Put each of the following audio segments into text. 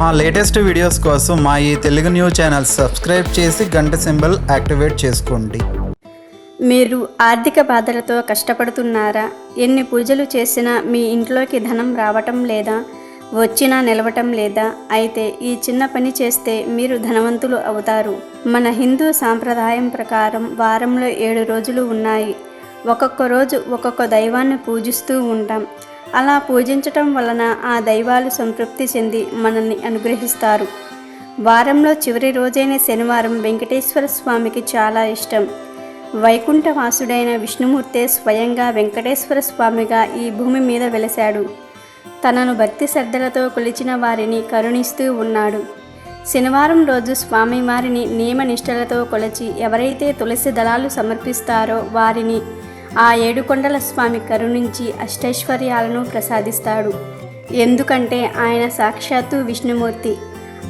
మా latest videos కోసం మా ఈ తెలుగు న్యూస్ ఛానల్ సబ్స్క్రైబ్ చేసి గంట సింబల్ యాక్టివేట్ చేసుకోండి. మీరు ఆర్థిక బాధలతో కష్టపడుతున్నారా? ఎన్ని పూజలు చేసినా మీ ఇంట్లోకి ధనం రావటం లేదా వచ్చినా నిలవటం లేదా? అయితే ఈ చిన్న పని చేస్తే మీరు ధనవంతులు అవుతారు. మన హిందూ సాంప్రదాయం ప్రకారం వారంలో ఏడు రోజులు ఉన్నాయి. ఒక్కొక్క రోజు ఒక్కొక్క దైవాన్ని పూజిస్తూ ఉంటాం. అలా పూజించటం వలన ఆ దైవాలు సంతృప్తి చెంది మనల్ని అనుగ్రహిస్తారు. వారంలో చివరి రోజైన శనివారం వెంకటేశ్వర స్వామికి చాలా ఇష్టం. వైకుంఠవాసుడైన విష్ణుమూర్తే స్వయంగా వెంకటేశ్వర స్వామిగా ఈ భూమి మీద వెలశాడు. తనను భక్తి శ్రద్ధలతో కొలిచిన వారిని కరుణిస్తూ ఉన్నాడు. శనివారం రోజు స్వామివారిని నియమనిష్టలతో కొలిచి ఎవరైతే తులసి దళాలు సమర్పిస్తారో వారిని ఆ ఏడుకొండల స్వామి కరుణించి అష్టైశ్వర్యాలను ప్రసాదిస్తాడు. ఎందుకంటే ఆయన సాక్షాత్తు విష్ణుమూర్తి.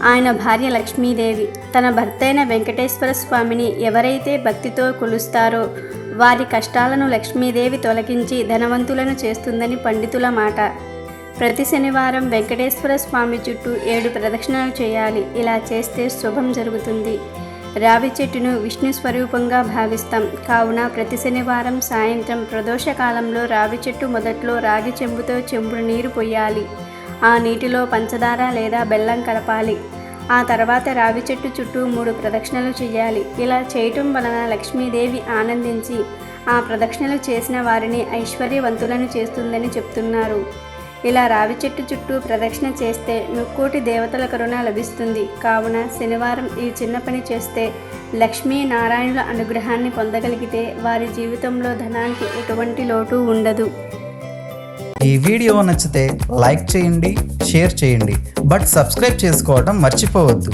ఆయన భార్య లక్ష్మీదేవి. తన భర్తైన వెంకటేశ్వర స్వామిని ఎవరైతే భక్తితో కొలుస్తారో వారి కష్టాలను లక్ష్మీదేవి తొలగించి ధనవంతులను చేస్తుందని పండితుల మాట. ప్రతి శనివారం వెంకటేశ్వర స్వామి చుట్టూ ఏడు ప్రదక్షిణలు చేయాలి. ఇలా చేస్తే శుభం జరుగుతుంది. రావి చెట్టును విష్ణు స్వరూపంగా భావిస్తాం. కావున ప్రతి శనివారం సాయంత్రం ప్రదోష కాలంలో రావి చెట్టు మొదట్లో రాగి చెంబుతో చెంబుడు నీరు పొయ్యాలి. ఆ నీటిలో పంచదార లేదా బెల్లం కలపాలి. ఆ తర్వాత రావి చెట్టు చుట్టూ మూడు ప్రదక్షిణలు చేయాలి ఇలా చేయటం వలన లక్ష్మీదేవి ఆనందించి ఆ ప్రదక్షిణలు చేసిన వారిని ఐశ్వర్యవంతులను చేస్తుందని చెప్తున్నారు. ఇలా రావి చెట్టు చుట్టూ ప్రదక్షిణ చేస్తే ముక్కోటి దేవతల కరుణ లభిస్తుంది. కావున శనివారం ఈ చిన్న పని చేస్తే లక్ష్మీ నారాయణుల అనుగ్రహాన్ని పొందగలిగితే వారి జీవితంలో ధనానికి ఎటువంటి లోటు ఉండదు. ఈ వీడియో నచ్చితే లైక్ చేయండి షేర్ చేయండి. బట్ సబ్స్క్రైబ్ చేసుకోవడం మర్చిపోవద్దు.